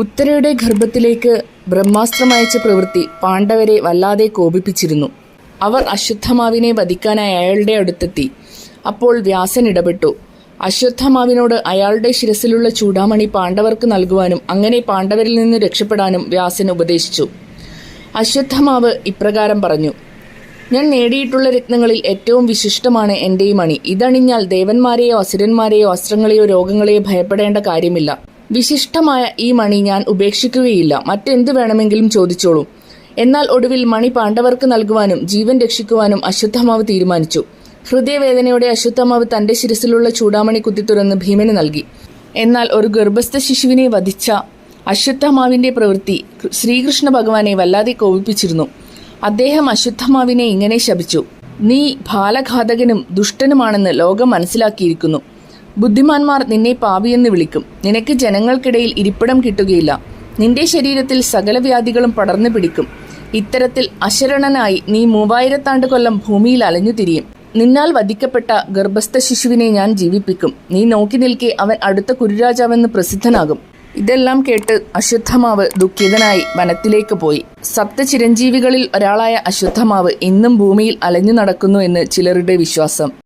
ഉത്തരയുടെ ഗർഭത്തിലേക്ക് ബ്രഹ്മാസ്ത്രമയച്ച പ്രവൃത്തി പാണ്ഡവരെ വല്ലാതെ കോപിപ്പിച്ചിരുന്നു. അവർ അശ്വത്ഥമാവിനെ വധിക്കാനായി അയാളുടെ അടുത്തെത്തി. അപ്പോൾ വ്യാസൻ ഇടപെട്ടു. അശ്വത്ഥമാവിനോട് അയാളുടെ ശിരസിലുള്ള ചൂടാമണി പാണ്ഡവർക്ക് നൽകുവാനും അങ്ങനെ പാണ്ഡവരിൽ നിന്ന് രക്ഷപ്പെടാനും വ്യാസൻ ഉപദേശിച്ചു. അശ്വത്ഥമാവ് ഇപ്രകാരം പറഞ്ഞു ഞാൻ നേടിയിട്ടുള്ള രത്നങ്ങളിൽ ഏറ്റവും വിശിഷ്ടമാണ് എന്റെ ഈ മണി ഇതണിഞ്ഞാൽ ദേവന്മാരെയോ അസുരന്മാരെയോ അസ്ത്രങ്ങളെയോ രോഗങ്ങളെയോ ഭയപ്പെടേണ്ട കാര്യമില്ല. വിശിഷ്ടമായ ഈ മണി ഞാൻ ഉപേക്ഷിക്കുകയില്ല. മറ്റെന്ത് വേണമെങ്കിലും ചോദിച്ചോളൂ. എന്നാൽ ഒടുവിൽ മണി പാണ്ഡവർക്ക് നൽകുവാനും ജീവൻ രക്ഷിക്കുവാനും അശ്വത്ഥമാവ് തീരുമാനിച്ചു. ഹൃദയവേദനയോടെ അശ്വത്ഥമാവ് തന്റെ ശിരസിലുള്ള ചൂടാമണി കുത്തിത്തുറന്ന് ഭീമന് നൽകി. എന്നാൽ ഒരു ഗർഭസ്ഥ ശിശുവിനെ വധിച്ച അശ്വത്ഥമാവിന്റെ പ്രവൃത്തി ശ്രീകൃഷ്ണ ഭഗവാനെ വല്ലാതെ കോപിപ്പിച്ചിരുന്നു. അദ്ദേഹം അശ്വത്ഥമാവിനെ ഇങ്ങനെ ശപിച്ചു. നീ ബാലഘാതകനും ദുഷ്ടനുമാണെന്ന് ലോകം മനസ്സിലാക്കിയിരിക്കുന്നു. ബുദ്ധിമാന്മാർ നിന്നെ പാപിയെന്ന് വിളിക്കും. നിനക്ക് ജനങ്ങൾക്കിടയിൽ ഇരിപ്പിടം കിട്ടുകയില്ല. നിന്റെ ശരീരത്തിൽ സകല വ്യാധികളും പടർന്നു പിടിക്കും. ഇത്തരത്തിൽ അശരണനായി നീ മൂവായിരത്താണ്ട് കൊല്ലം ഭൂമിയിൽ അലഞ്ഞു തിരിയും. നിന്നാൽ വധിക്കപ്പെട്ട ഗർഭസ്ഥ ശിശുവിനെ ഞാൻ ജീവിപ്പിക്കും. നീ നോക്കി നിൽക്കെ അവൻ അടുത്ത കുരുരാജാവെന്ന് പ്രസിദ്ധനാകും. ഇതെല്ലാം കേട്ട് അശ്വത്ഥമാവ് ദുഃഖിതനായി വനത്തിലേക്ക് പോയി. സപ്ത ചിരഞ്ജീവികളിൽ ഒരാളായ അശ്വത്ഥമാവ് ഇന്നും ഭൂമിയിൽ അലഞ്ഞു നടക്കുന്നു എന്ന് ചിലരുടെ വിശ്വാസം.